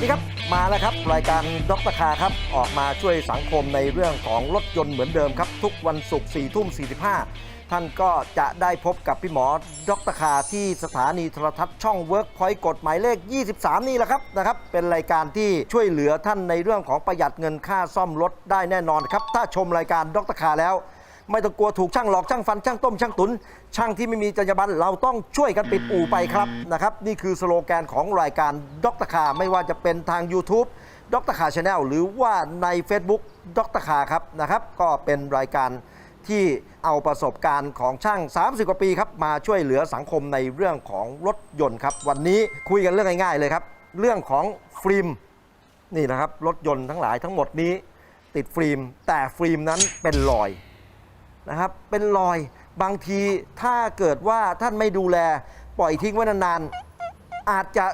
วัสดีครับมาแล้วครับ รายการดรคาครับ ออกมาช่วยสังคมในเรื่องของรถยนต์เหมือนเดิมครับ ทุกวันศุกร์4ทุ่ม45ท่านก็จะได้พบกับพี่หมอดรคาที่สถานีโทรทัศน์ช่อง Workpoint กฎหมายเลข 23 นี่แหละครับนะครับ เป็นรายการที่ช่วยเหลือท่านในเรื่องของประหยัดเงินค่าซ่อมรถได้แน่นอนครับ ถ้าชมรายการดรคาแล้ว ไม่ต้องกลัวถูกช่างหลอกช่างฟันช่างต้มช่างตุน ช่างที่ไม่มีจรรยาบรรณเราต้องช่วยกันปิดอู่ไปครับนะครับ นี่คือสโลแกนของรายการดรคาไม่ว่าจะเป็นทาง YouTube ดรคาชาแนลหรือว่าใน Facebook ดรคาครับนะครับก็เป็นรายการที่เอาประสบการณ์ของช่าง 30 กว่าปีครับมาช่วยเหลือสังคมในเรื่องของรถยนต์ครับ วันนี้คุยกันเรื่องง่ายๆเลยครับ เรื่องของฟิล์มนี่นะครับรถยนต์ทั้งหลายทั้งหมดนี้ ติดฟิล์มแต่ฟิล์มนั้นเป็นรอย นะครับ เป็นรอยบางทีถ้าเกิดว่าท่านไม่ดูแล ปล่อยทิ้งไว้นานๆ อาจจะ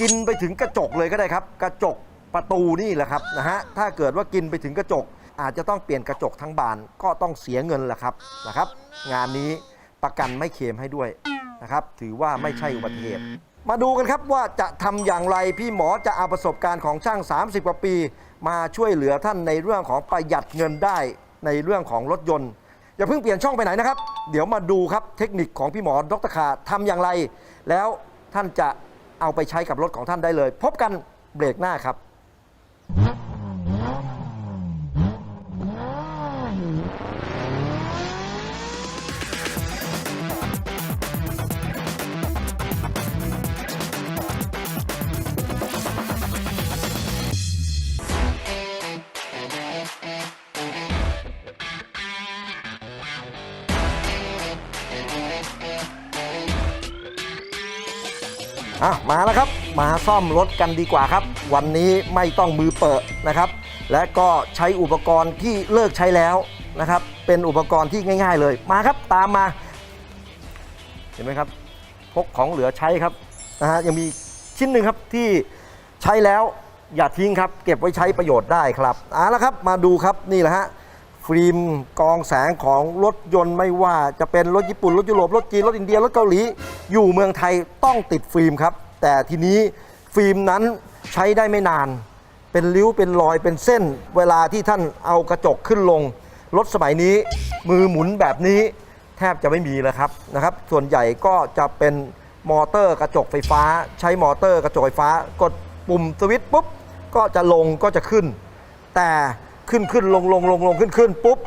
กินไปถึงกระจกเลยก็ได้ครับ กระจกประตูนี่แหละครับนะฮะถ้าเกิดว่ากินไปถึงกระจก อาจจะต้องเปลี่ยนกระจกทั้งบานก็ต้องเสียเงินแหละครับนะครับ งานนี้ประกันไม่เคลมให้ด้วยนะครับ ถือว่าไม่ใช่อุบัติเหตุมาดูกันครับว่าจะทำอย่างไรพี่หมอจะเอาประสบการณ์ของช่าง 30 กว่าปี มาช่วยเหลือท่านในเรื่องของประหยัดเงินได้ในเรื่องของรถยนต์ อย่าเพิ่งเปลี่ยนช่องไปไหนนะครับ เดี๋ยวมาดูครับเทคนิคของพี่หมอดรคาทำอย่างไร แล้วท่านจะเอาไปใช้กับรถของท่านได้เลย พบกันเบรกหน้าครับ อะมาแล้วครับ มาซ่อมรถกันดีกว่าครับ วันนี้ไม่ต้องมือเปิดนะครับ และก็ใช้อุปกรณ์ที่เลิกใช้แล้วนะครับ เป็นอุปกรณ์ที่ง่าย ๆ เลยมาครับตามมา เห็นไหมครับพกของเหลือใช้ครับนะฮะยังมีชิ้นหนึ่งครับที่ใช้แล้วอย่าทิ้งครับ เก็บไว้ใช้ประโยชน์ได้ครับเอาละครับ มาดูครับนี่แหละฮะ ฟิล์มกองแสงของรถยนต์ไม่ว่าจะเป็นรถญี่ปุ่น รถยุโรป รถจีน รถอินเดีย รถเกาหลี อยู่เมืองไทยต้องติดฟิล์มครับ แต่ทีนี้ฟิล์มนั้นใช้ได้ไม่นาน เป็นริ้วเป็นรอยเป็นเส้น เวลาที่ท่านเอากระจกขึ้นลง รถสมัยนี้มือหมุนแบบนี้แทบจะไม่มีแล้วครับนะครับ ส่วนใหญ่ก็จะเป็นมอเตอร์กระจกไฟฟ้า ใช้มอเตอร์กระจกไฟฟ้ากดปุ่มสวิตช์ปุ๊บก็จะลงก็จะขึ้น แต่ ขึ้นขึ้นลงลงลงลงขึ้นขึ้นปุ๊บ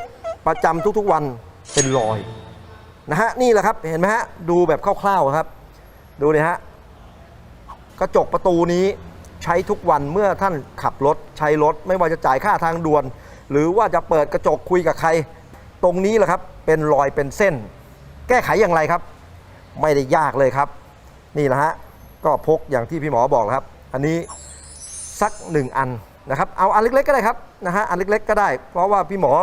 ประจำทุกๆวันเป็นรอยนะฮะนี่แหละครับเห็นไหมฮะดูแบบคร่าวๆครับ ดูเลยฮะกระจกประตูนี้ใช้ทุกวันเมื่อท่านขับรถใช้รถไม่ว่าจะจ่ายค่าทางด่วน หรือว่าจะเปิดกระจกคุยกับใคร ตรงนี้แหละครับเป็นรอยเป็นเส้น แก้ไขอย่างไรครับ ไม่ได้ยากเลยครับ นี่แหละฮะก็พกอย่างที่พี่หมอบอกครับ อันนี้สักหนึ่งอัน นะครับเอาอันเล็กๆก็ได้ครับนะฮะอันเล็กๆก็ได้ เพราะว่าพี่หมอ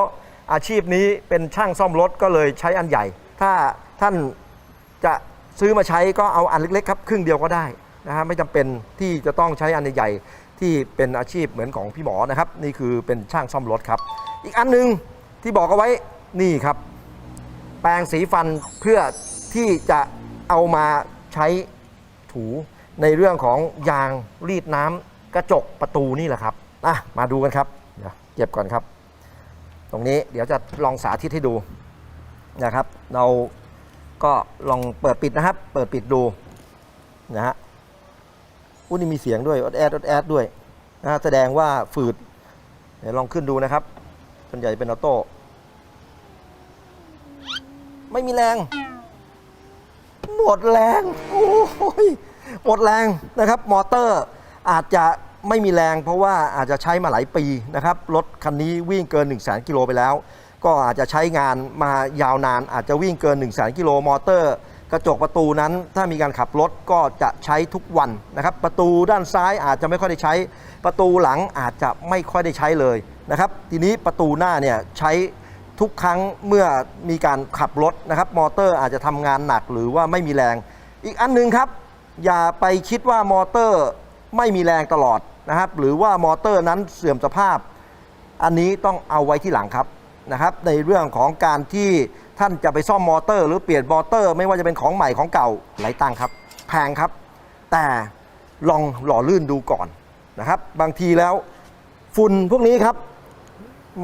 อาชีพนี้เป็นช่างซ่อมรถก็เลยใช้อันใหญ่ ถ้าท่านจะซื้อมาใช้ก็เอาอันเล็กๆครับครึ่งเดียวก็ได้นะฮะไม่จำเป็นที่จะต้องใช้อันใหญ่ที่เป็นอาชีพเหมือนของพี่หมอนะครับ นี่คือเป็นช่างซ่อมรถครับ อีกอันหนึงที่บอกเอาไว้นี่ครับ แปรงสีฟันเพื่อที่จะเอามาใช้ถูในเรื่องของยางรีดน้ำกระจกประตูนี่แหละครับ อะมาดูกันครับเดี๋ยวเก็บก่อนครับ ตรงนี้เดี๋ยวจะลองสาธิตให้ดูนะครับ เราก็ลองเปิดปิดนะครับ เปิดปิดดูนะฮะอุ้ยนี่มีเสียงด้วยอดแอดอดแอดด้วยนะแสดงว่าฝืดเดี๋ยวลองขึ้นดูนะครับส่วนใหญ่เป็นออโต้ไม่มีแรง หมดแรง โอ้ยหมดแรงนะครับ มอเตอร์อาจจะ ไม่มีแรงเพราะว่าอาจจะใช้มาหลายปีนะครับรถคันนี้วิ่งเกิน 1 0 0 0 0 0กิโลไปแล้ว ก็อาจจะใช้งานมายาวนาน อาจจะวิ่งเกิน 1 0 0 0 0 0กิโลมอเตอร์ กระจกประตูนั้น ถ้ามีการขับรถก็จะใช้ทุกวันนะครับ ประตูด้านซ้ายอาจจะไม่ค่อยได้ใช้ ประตูหลังอาจจะไม่ค่อยได้ใช้เลยนะครับ ทีนี้ประตูหน้าเนี่ยใช้ทุกครั้งเมื่อมีการขับรถนะครับมอเตอร์อาจจะทำงานหนักหรือว่าไม่มีแรง อีกอันหนึ่งครับ อย่าไปคิดว่ามอเตอร์ ไม่มีแรงตลอดนะครับ หรือว่ามอเตอร์นั้นเสื่อมสภาพ อันนี้ต้องเอาไว้ที่หลังครับนะครับ ในเรื่องของการที่ท่านจะไปซ่อมมอเตอร์ หรือเปลี่ยนมอเตอร์ ไม่ว่าจะเป็นของใหม่ของเก่าหลายตังครับ แพงครับ แต่ลองหล่อลื่นดูก่อนนะครับ บางทีแล้วฝุ่นพวกนี้ครับ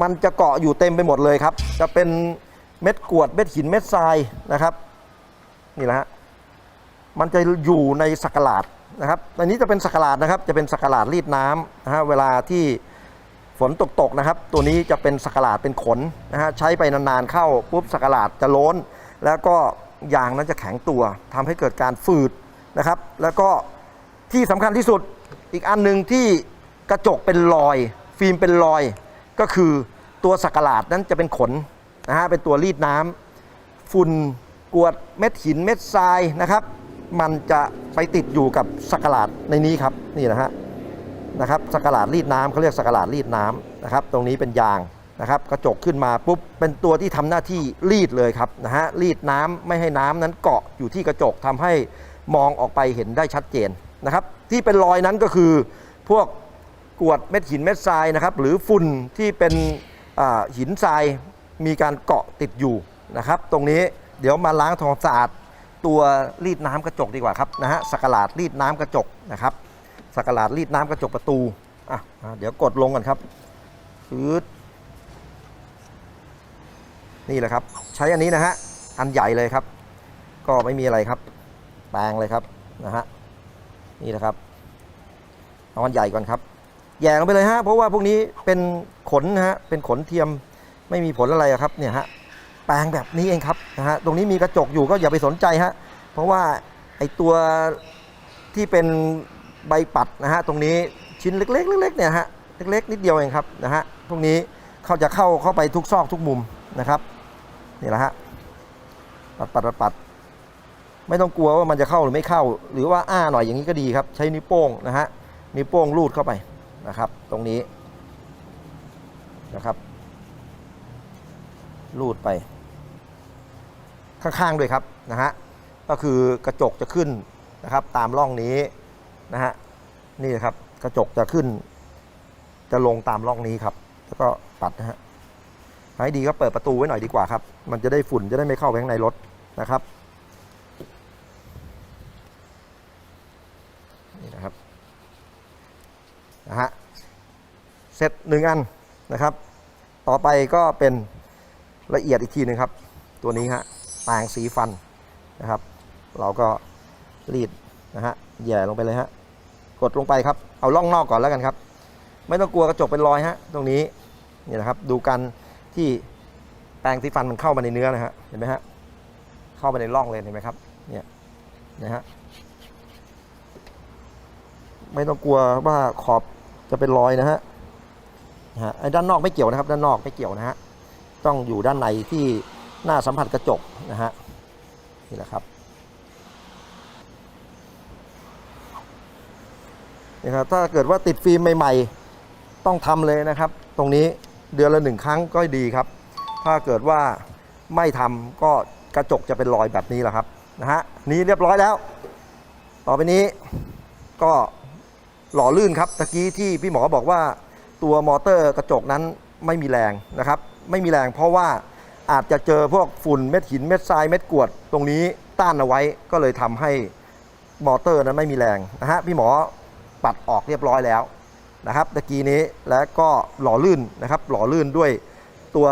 มันจะเกาะอยู่เต็มไปหมดเลยครับ จะเป็นเม็ดกรวดเม็ดหินเม็ดทรายนะครับ นี่แหละฮะมันจะอยู่ในสักหลาด นะครับอันนี้จะเป็นสักหลาดนะครับ จะเป็นสักหลาดรีดน้ำนะฮะเวลาที่ฝนตกตกนะครับ ตัวนี้จะเป็นสักหลาดเป็นขนนะฮะใช้ไปนานๆเข้าปุ๊บสักหลาดจะล้น แล้วก็ยางนั้นจะแข็งตัวทำให้เกิดการฝืดนะครับ แล้วก็ที่สำคัญที่สุดอีกอันหนึ่งที่กระจกเป็นรอย ฟิล์มเป็นรอย ก็คือตัวสักหลาดนั้นจะเป็นขนนะฮะเป็นตัวรีดน้ำฝุ่นกวดเม็ดหินเม็ดทรายนะครับ มันจะไปติดอยู่กับสักหลาดในนี้ครับนี่นะฮะนะครับสักหลาดรีดน้ำเขาเรียกสักหลาดรีดน้ำนะครับ ตรงนี้เป็นยางนะครับ กระจกขึ้นมาปุ๊บเป็นตัวที่ทำหน้าที่รีดเลยครับนะฮะรีดน้ำไม่ให้น้ำนั้นเกาะอยู่ที่กระจกทำให้มองออกไปเห็นได้ชัดเจนนะครับ ที่เป็นรอยนั้นก็คือพวกกวดเม็ดหินเม็ดทรายนะครับ หรือฝุ่นที่เป็นหินทรายมีการเกาะติดอยู่นะครับ ตรงนี้เดี๋ยวมาล้างทำความสะอาด ตัวรีดน้ำกระจกดีกว่าครับนะฮะสักหลาดรีดน้ำกระจกนะครับสักหลาดรีดน้ำกระจกประตูอะอะเดี๋ยวกดลงกันครับฟืดนี่แหละครับ ใช้อันนี้นะฮะอันใหญ่เลยครับ ก็ไม่มีอะไรครับแปรงเลยครับนะฮะนี่นะครับเอาอันใหญ่ก่อนครับแย่ลงไปเลยฮะเพราะว่าพวกนี้เป็นขนนะฮะเป็นขนเทียมไม่มีผลอะไรครับเนี่ยฮะ แปลงแบบนี้เองครับนะฮะตรงนี้มีกระจกอยู่ก็อย่าไปสนใจฮะเพราะว่าไอตัวที่เป็นใบปัดนะฮะตรงนี้ชิ้นเล็กๆเล็กๆเนี่ยฮะเล็กๆนิดเดียวเองครับนะฮะพวกนี้เขาจะเข้าเข้าไปทุกซอกทุกมุมนะครับนี่แหละฮะปัดปัดปัดไม่ต้องกลัวว่ามันจะเข้าหรือไม่เข้า หรือว่าอ้าหน่อยอย่างนี้ก็ดีครับ ใช้นิ้วโป้งนะฮะนิ้วโป้งลูดเข้าไปนะครับ ตรงนี้นะครับ ลูดไป ข้างๆด้วยครับนะฮะก็คือกระจกจะขึ้นนะครับ ตามร่องนี้นะฮะนี่นะครับ กระจกจะขึ้น จะลงตามร่องนี้ครับ แล้วก็ปัดนะฮะให้ดีก็เปิดประตูไว้หน่อยดีกว่าครับ มันจะได้ฝุ่นจะได้ไม่เข้าไปข้างในรถนะครับนี่นะครับนะฮะเสร็จหนึ่งอันนะครับ ต่อไปก็เป็นละเอียดอีกทีหนึ่งครับ ตัวนี้ฮะ ปรงสีฟันนะครับ เราก็รีดนะฮะแย่ลงไปเลยฮะกดลงไปครับ เอาล่องนอกก่อนแล้วกันครับ ไม่ต้องกลัวกระจกเป็นรอยฮะตรงนี้นี่นะครับดูกันที่แปรงสีฟันมันเข้ามาในเนื้อนะฮะเห็นไหมฮะเข้าไปในร่องเลยเห็นไหมครับเนี่ยนะฮะไม่ต้องกลัวว่าขอบจะเป็นรอยนะฮะฮะด้านนอกไม่เกี่ยวนะครับ ด้านนอกไม่เกี่ยวนะฮะต้องอยู่ด้านในที่ หน้าสัมผัสกระจกนะฮะนี่แหละครับนี่ครับถ้าเกิดว่าติดฟิล์มใหม่ ๆ ต้องทำเลยนะครับ ตรงนี้เดือนละหนึ่งครั้งก็ดีครับ ถ้าเกิดว่าไม่ทำก็กระจกจะเป็นรอยแบบนี้แหละครับนะฮะนี่เรียบร้อยแล้ว ต่อไปนี้ก็หล่อลื่นครับตะกี้ที่พี่หมอบอกว่าตัวมอเตอร์กระจกนั้นไม่มีแรงนะครับ ไม่มีแรงเพราะว่า อาจจะเจอพวกฝุ่นเม็ดหินเม็ดทรายเม็ดกรวดตรงนี้ต้านเอาไว้ก็เลยทำให้มอเตอร์นั้นไม่มีแรงนะฮะพี่หมอปัดออกเรียบร้อยแล้วนะครับตะกี้นี้แล้วก็หล่อลื่นนะครับหล่อลื่นด้วยตัว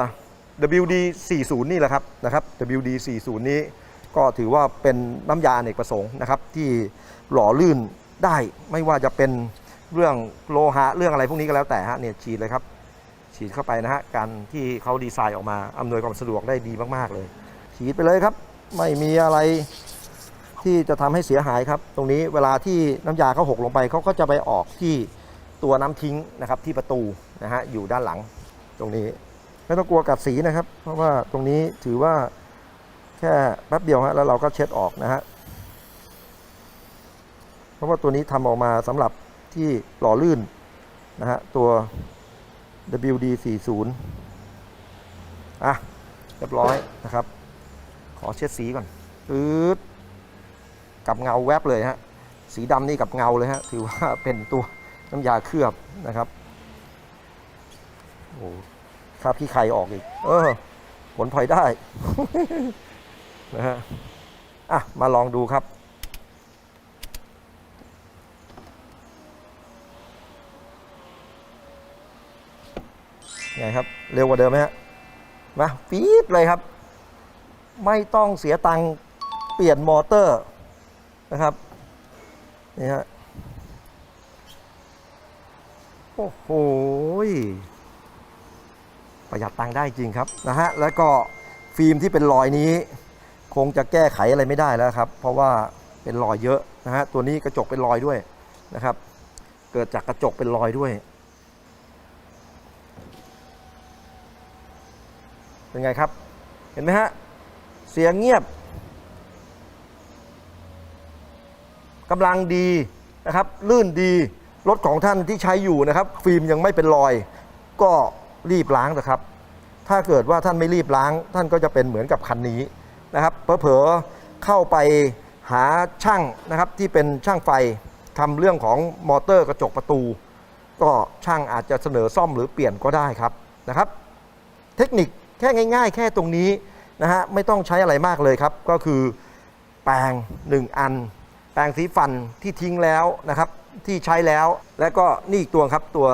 WD 40นี่แหละครับนะครับ WD 40นี้ก็ถือว่าเป็นน้ำยาอเนกประสงค์นะครับ ที่หล่อลื่นได้ไม่ว่าจะเป็นเรื่องโลหะเรื่องอะไรพวกนี้ก็แล้วแต่ฮะเนี่ยฉีดเลยครับ ฉีดเข้าไปนะฮะการที่เขาดีไซน์ออกมาอำนวยความสะดวกได้ดีมากๆเลย ฉีดไปเลยครับ ไม่มีอะไรที่จะทำให้เสียหายครับ ตรงนี้เวลาที่น้ำยาเขาหกลงไปเขาก็จะไปออกที่ตัวน้ำทิ้งนะครับที่ประตูนะฮะอยู่ด้านหลัง ตรงนี้ไม่ต้องกลัวกัดสีนะครับ เพราะว่าตรงนี้ถือว่าแค่แป๊บเดียวฮะแล้วเราก็เช็ดออกนะฮะเพราะว่าตัวนี้ทำออกมาสำหรับที่หล่อลื่นนะฮะตัว WD 40อะ เรียบร้อยนะครับ ขอเช็ดสีก่อนปึ๊ดกับเงาแวบเลยฮะ สีดำนี่กับเงาเลยฮะ ถือว่าเป็นตัวน้ำยาเคลือบนะครับ โอ้คราบขี้ไข่ออกอีก เออ ผลพลอยได้นะฮะ อะ มาลองดูครับ ไงครับ เร็วกว่าเดิมไหมฮะมาปี๊ดเลยครับ ไม่ต้องเสียตังค์เปลี่ยนมอเตอร์นะครับนี่ฮะโอ้โหประหยัดตังค์ได้จริงครับนะฮะแล้วก็ฟิล์มที่เป็นรอยนี้ คงจะแก้ไขอะไรไม่ได้แล้วครับ เพราะว่าเป็นรอยเยอะนะฮะตัวนี้กระจกเป็นรอยด้วยนะครับ เกิดจากกระจกเป็นรอยด้วย เป็นไงครับ เห็นไหมฮะ เสียงเงียบกำลังดีนะครับ ลื่นดี รถของท่านที่ใช้อยู่นะครับ ฟิล์มยังไม่เป็นรอย ก็รีบล้างนะครับ ถ้าเกิดว่าท่านไม่รีบล้าง ท่านก็จะเป็นเหมือนกับคันนี้นะครับเผลอๆเข้าไปหาช่างนะครับที่เป็นช่างไฟทำเรื่องของมอเตอร์กระจกประตู ก็ช่างอาจจะเสนอซ่อมหรือเปลี่ยนก็ได้ครับนะครับ เทคนิค แค่ง่าย ๆ แค่ตรงนี้นะฮะไม่ต้องใช้อะไรมากเลยครับ ก็คือแปรง1 อัน แปรงสีฟันที่ทิ้งแล้วนะครับ ที่ใช้แล้ว แล้วก็นี่อีกตัวครับตัว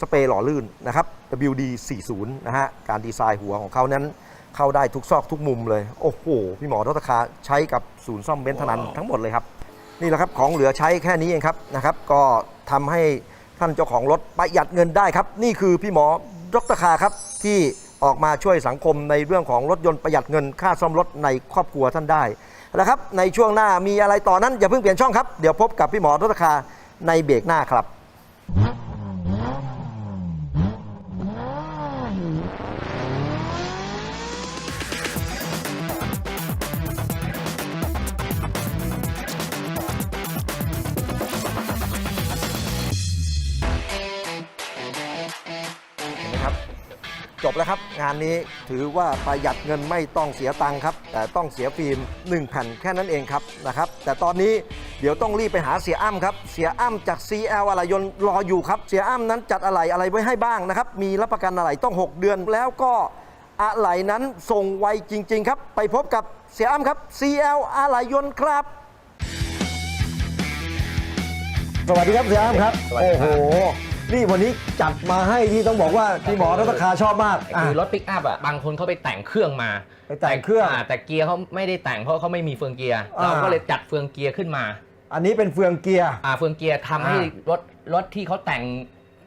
สเปรย์หล่อลื่นนะครับ WD 40นะฮะการดีไซน์หัวของเขานั้นเข้าได้ทุกซอกทุกมุมเลย โอ้โห พี่หมอรัตคาใช้กับศูนย์ซ่อมเบนซ์ธนันทั้งหมดเลยครับ นี่แหละครับของเหลือใช้แค่นี้เองครับนะครับ ก็ทำให้ท่านเจ้าของรถประหยัดเงินได้ครับ นี่คือพี่หมอดรคาครับที่ ออกมาช่วยสังคมในเรื่องของรถยนต์ประหยัดเงินค่าซ่อมรถในครอบครัวท่านได้แล้วครับในช่วงหน้ามีอะไรต่อนั้นอย่าเพิ่งเปลี่ยนช่องครับ เดี๋ยวพบกับพี่หมอดรคาในเบรกหน้าครับ บแล้วครับ งานนี้ถือว่าประหยัดเงินไม่ต้องเสียตังค์ครับ แต่ต้องเสียฟิล์ม1แผ่นแค่นั้นเองครับนะครับ แต่ตอนนี้เดี๋ยวต้องรีบไปหาเสียอ้ำครับ เสียอ้ำจาก CL อะไหล่ยนต์รออยู่ครับ เสียอ้ำนั้นจัดอะไหล่อะไรไว้ให้บ้างนะครับ มีรับประกันอะไหล่ต้อง 6 เดือนแล้วก็อะไหล่นั้นส่งไวจริง ๆ ครับ ไปพบกับเสียอ้ำครับ CL อะไหล่ยนต์ครับ สวัสดีครับเสียอ้ำครับ สวัสดีโอ้ครัโหบ นี่วันนี้จัดมาให้ที่ต้องบอกว่าพี่หมอรัตคาชอบมากคือรถปิกอัพอะบางคนเขาไปแต่งเครื่องมาไปแต่งเครื่องาแต่เกียร์เขาไม่ได้แต่งเพราะเขาไม่มีเฟืองเกียร์อ่าเราก็เลยจัดเฟืองเกียร์ขึ้นมา อันนี้เป็นเฟืองเกียร์อ่าเฟืองเกียร์ทำให้อ่รถรถที่เขาแต่ง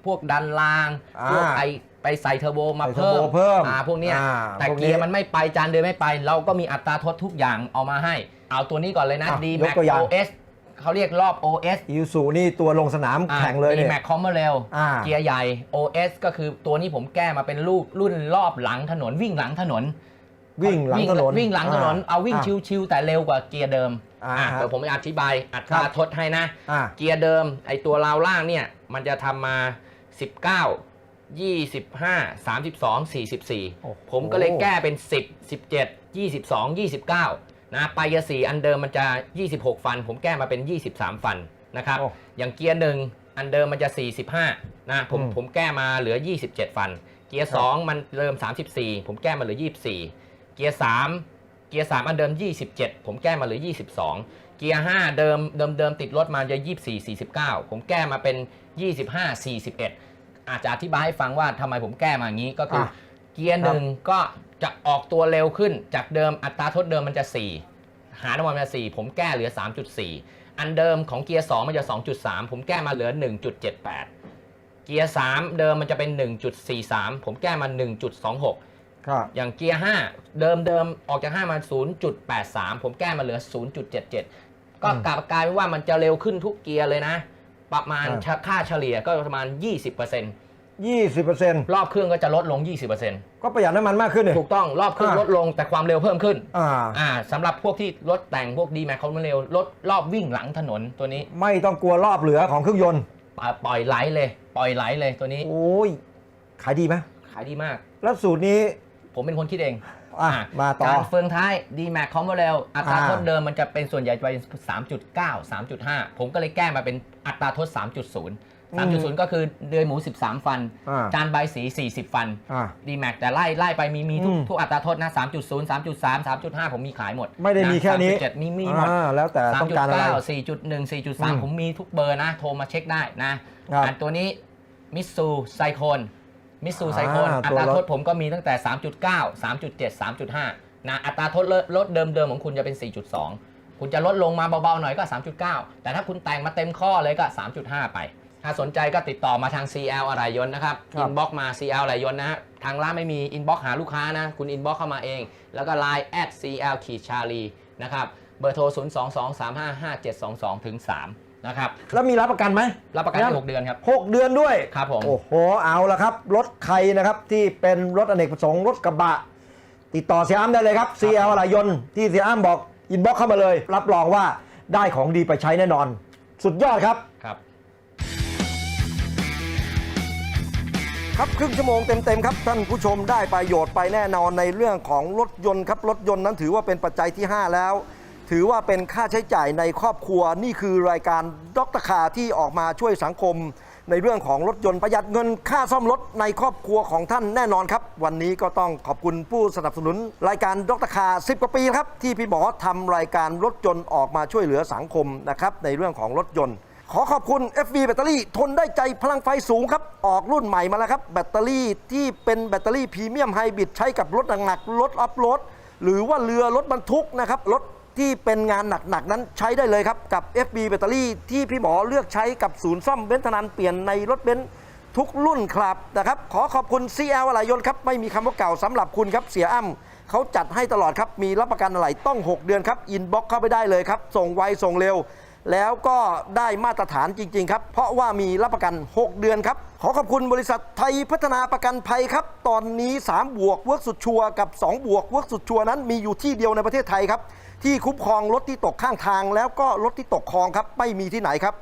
พวกดันรางอ่าพวกไอไปใส่เทอร์โบมาใส่เทอร์เพิ่โบมเพิ่มอ่าพวกเนี้ยอ่าแต่พวกนี้เกียร์มันไม่ไปจานเดินไม่ไป เราก็มีอัตราทดทุกอย่างเอามาให้ เอาตัวนี้ก่อนเลยนะอะ D ยก Max ตัวอย่าง OS เขาเรียกรอบ OS อิวสูนี่ตัวลงสนามแข่งเลยดีเนี่ย แม็กคอมเมอร์เรลอ่า เกียร์ใหญ่ OS ก็คือตัวนี้ผมแก้มาเป็นรูปรุ่นรอบหลังถนนวิ่งหลังถนน วิ่งหลังถนนวิ่งหลังถนน เอาวิ่งอ่าชิวๆแต่เร็วกว่าเกียร์เดิมอ่าอะฮะเดี๋ยวผมจะอธิบายอัตครัราบทดให้นะ อ่า เกียร์เดิมไอตัวราวล่างเนี่ยมันจะทำมา 19 25 32 โอ้โห44 ผมก็เลยแก้เป็น 10 17 22 29 นะไปยสีอันเดิมมันจะ 26 ฟัน ผมแก้มาเป็น 23 ฟันนะครับโอ้อย่างเกียร์หนึ่งอันเดิมมันจะ 45นะผมอืมผมแก้มาเหลือ 27 ฟัน เกียร์ครับ2มันเดิม 34 ผมแก้มาเหลือ 24 เกียร์3เกียร์3อันเดิม 27 ผมแก้มาเหลือ 22 เกียร์5เดิมเดิมเดิมติดรถมาจะ 24 49 ผมแก้มาเป็น 25 41 อาจจะอธิบายให้ฟังว่าทำไมผมแก้มาอย่างนี้ก็คือออะ เกียร์หนึ่งก็จะออกตัวเร็วขึ้นจากเดิมอัตราทดเดิมมันจะ 4 หารออกมาเป็น4ผมแก้เหลือ 3.4 อันเดิมของเกียร์2มันจะ 2.3 ผมแก้มาเหลือ 1.78 เกียร์3เดิมมันจะเป็น 1.43 ผมแก้มา 1.26ครับอย่างเกียร์5เดิมเดิมออกจาก 5 มา 0.83 ผมแก้มาเหลือ 0.77 ก็อืมกลับกลายเป็นว่ามันจะเร็วขึ้นทุกเกียร์เลยนะ ประมาณอ่าค่าเฉลี่ยก็ประมาณ 20% 20%รอบเครื่องก็จะลดลง 20%ก็ประหยัดน้ำมันมากขึ้นเนี่ย ถูกต้องรอบเครื่องอ่า ลดลงแต่ความเร็วเพิ่มขึ้นอ่า อ่าสำหรับพวกที่รถแต่งพวกดีแม็กเขาเร็วรถรอบวิ่งหลังถนนตัวนี้ไม่ต้องกลัวรอบเหลือของเครื่องยนต์ ปล่อยปล่อยไหลเลย ปล่อยไหลเลยตัวนี้โอ้ย ขายดีไหมขายดีมาก แล้วสูตรนี้ ผมเป็นคนคิดเองอะอะมาต่อ การเฟืองท้าย d m a x c o m b o เร็วอัตราอ่า ทดเดิมมันจะเป็นส่วนใหญ่จะเป็น3.9 3.5 ผมก็เลยแก้มาเป็นอัตราทด 3.0 3.0 ก็คือเดือยหมู 13 ฟัน อ่าจานใบสี 40 ฟันอ่า d m a x แต่ไล่ไล่ไปมีมีทุกอืมทุกอัตราโทษนะ 3.0 3.3 3.5 ผมมีขายหมดไม่ได้มีแค่นี้3.7มีมีหมดอ่าแล้วแต่ต้องการอะไร3.9 4.1 อืม4.3 ผมมีทุกเบอร์นะ โทรมาเช็คได้นะครับอันตัวนี้มิสซูไซโคนมิสูไซโคนอ่าอัตัวตราลดทดผมก็มีตั้งแต่ 3.9 3.7 3.5นะอัตราทดลดเดิมๆของคุณจะเป็น 4.2 คุณจะลดลงมาเบาๆหน่อยก็ 3.9 แต่ถ้าคุณแต่งมาเต็มข้อเลยก็ 3.5 ไป ถ้าสนใจก็ติดต่อมาทาง CL อะไรยนต์นะครับครับ อินบ็อกมา CL อะไรยนต์นะฮะทางร้านไม่มีอินบ็อกหาลูกค้านะ คุณอินบ็อกเข้ามาเอง แล้วก็ Line at CL ขีดชาลีนะครับเบอร์โทร 0 2 2 3 5 5 7 2 2ถึง3นะครับแล้วมีรับประกันไหมรับประกันให้6เดือนครับ หกเดือนด้วย ครับผม โอ้โห เอาละครับ รถใครนะครับที่เป็นรถอเนกประสงค์ รถกระบะ ติดต่อเสียอ้ำได้เลยครับ CL อะไรยนต์ที่เสียอ้ำบอกอินบ็อกเข้ามาเลย รับรองว่าได้ของดีไปใช้แน่นอน สุดยอดครับครับ ครับครึ่งชั่วโมงเต็มๆครับท่านผู้ชมได้ประโยชน์ไปแน่นอนในเรื่องของรถยนต์ครับรถยนต์นั้นถือว่าเป็นปัจจัยที่ 5 แล้ว ถือว่าเป็นค่าใช้จ่ายในครอบครัวนี่คือรายการดรคาที่ออกมาช่วยสังคม ในเรื่องของรถยนต์ประหยัดเงินค่าซ่อมรถในครอบครัวของท่านแน่นอนครับ วันนี้ก็ต้องขอบคุณผู้สนับสนุน รายการดรคา 10กว่าปีครับที่พี่หมอทำรายการรถยนต์ออกมาช่วยเหลือสังคมนะครับในเรื่องของรถยนต์ ขอขอบคุณ FV แบตเตอรี่ทนได้ใจพลังไฟสูงครับ ออกรุ่นใหม่มาแล้วครับ แบตเตอรี่ที่เป็นแบตเตอรี่พรีเมียมไฮบริดใช้กับรถหนักๆรถอัพโหลดหรือว่าเรือรถบรรทุกนะครับรถที่เป็นงานหนักๆนั้นใช้ได้เลยครับ กับ FB แบตเตอรี่ที่พี่หมอเลือกใช้กับศูนย์ซ่อมเบนซ์ธนันเปลี่ยนในรถเบนซ์ทุกรุ่นครับนะครับ ขอขอบคุณ CL อะไหล่ยนต์ครับ ไม่มีคำว่าเก่าสำหรับคุณครับเสียอ้ำเขาจัดให้ตลอดครับ มีรับประกันอะไหล่ต้อง 6 เดือนครับอินบ็อกเข้าไปได้เลยครับ ส่งไวส่งเร็ว แล้วก็ได้มาตรฐานจริง ๆ ครับ เพราะว่ามีรับประกัน 6 เดือนครับ ขอขอบคุณบริษัทไทยพัฒนาประกันภัยครับ ตอนนี้ 3 บวกเวิร์กสุดชัวร์กับ 2 บวกเวิร์กสุดชัวร์นั้นมีอยู่ที่เดียวในประเทศไทยครับ ที่คุ้มครองรถที่ตกข้างทาง แล้วก็รถที่ตกคลองครับไม่มีที่ไหนครับ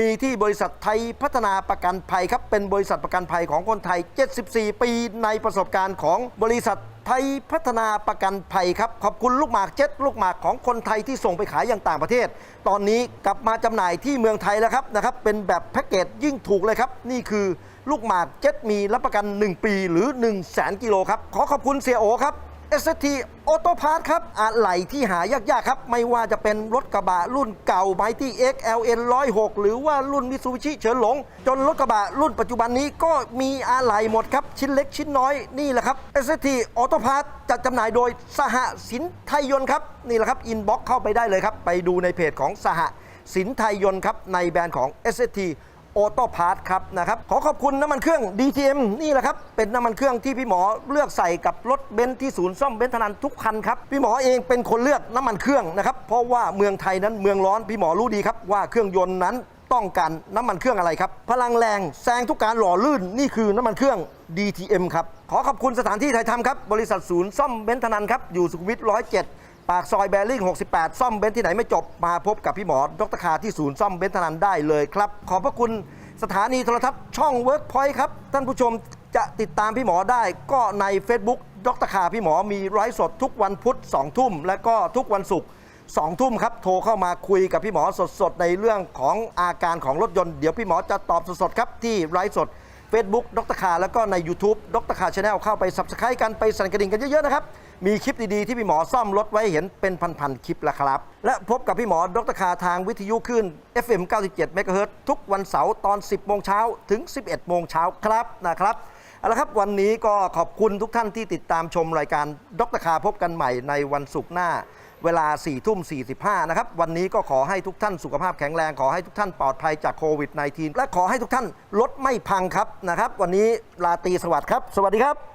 มีที่บริษัทไทยพัฒนาประกันภัยครับเป็นบริษัทประกันภัยของคนไทย 74 ปีในประสบการณ์ของบริษัท ไทยพัฒนาประกันภัยครับ ขอบคุณลูกหมากเจ็ดลูกหมากของคนไทยที่ส่งไปขายอย่างต่างประเทศ ตอนนี้กลับมาจำหน่ายที่เมืองไทยแล้วครับนะครับ เป็นแบบแพ็กเกจยิ่งถูกเลยครับ นี่คือลูกหมากเจ็ดมีรับประกัน 1 ปีหรือ 1 0 0 0 0แสนกิโลครับ ขอขอบคุณเสียโอครับ ST Auto Parts ครับอะไหล่ที่หายากๆครับ ไม่ว่าจะเป็นรถกระบะรุ่นเก่า Mighty XLN 106 หรือว่ารุ่นมิซูบิชิเฉินหลง จนรถกระบะรุ่นปัจจุบันนี้ก็มีอะไหล่หมดครับ ชิ้นเล็กชิ้นน้อยนี่แหละครับ ST Auto Parts จัดจำหน่ายโดยสหสินไทยยนต์ครับ นี่แหละครับอินบ็อกเข้าไปได้เลยครับ ไปดูในเพจของสหสินไทยยนต์ครับในแบรนด์ของ ST โอโต้พาร์ทครับนะครับขอขอบคุณน้ำมันเครื่อง DTM นี่แหละครับ เป็นน้ำมันเครื่องที่พี่หมอเลือกใส่กับรถเบนซ์ที่ศูนย์ซ่อมเบนซ์ธนันทุกคันครับพี่หมอเองเป็นคนเลือกน้ำมันเครื่องนะครับเพราะว่าเมืองไทยนั้นเมืองร้อนพี่หมอรู้ดีครับว่าเครื่องยนต์นั้นต้องการน้ำมันเครื่องอะไรครับ พลังแรงแซงทุกการหล่อลื่นนี่คือน้ำมันเครื่อง DTM ครับขอขอบคุณสถานที่ไทยทำครับบริษัทศูนย์ซ่อมเบนซ์ธนันครับอยู่สุขุมวิท107 ปากซอยแบริ่ง 68 ซ่อมเบนซ์ที่ไหนไม่จบ มาพบกับพี่หมอ ดรคาที่ศูนย์ซ่อมเบนซ์ธนันได้เลยครับ ขอบพระคุณสถานีโทรทัศน์ช่อง Workpoint ครับ ท่านผู้ชมจะติดตามพี่หมอได้ก็ใน Facebook ดรคาพี่หมอมีไลฟ์สดทุกวันพุธ2ทุ่ม และก็ทุกวันศุกร์2ทุ่มครับ โทรเข้ามาคุยกับพี่หมอสดๆ ในเรื่องของอาการของรถยนต์ เดี๋ยวพี่หมอจะตอบสดๆครับที่ไลฟ์สด Facebook ดรคาแล้วก็ใน YouTube ดรคาชาแนลเข้าไป Subscribe กันไปสั่นกระดิ่งกันเยอะๆนะครับ มีคลิปดีๆ ที่พี่หมอซ่อมรถไว้เห็นเป็นพันๆคลิปแล้วครับ และพบกับพี่หมอดรคาทางวิทยุขึ้น FM 97 MHz ทุกวันเสาร์ตอน 10 โมงเช้าถึง 11 โมงเช้าครับนะครับเอาละครับวันนี้ก็ขอบคุณทุกท่านที่ติดตามชมรายการดรคาพบกันใหม่ในวันศุกร์หน้า เวลา4ทุ่ม45 นะครับ วันนี้ก็ขอให้ทุกท่านสุขภาพแข็งแรง ขอให้ทุกท่านปลอดภัยจากโควิด -19 และขอให้ทุกท่านรถไม่พังครับนะครับ วันนี้ลาตีสวัสดิ์ครับ สวัสดีครับ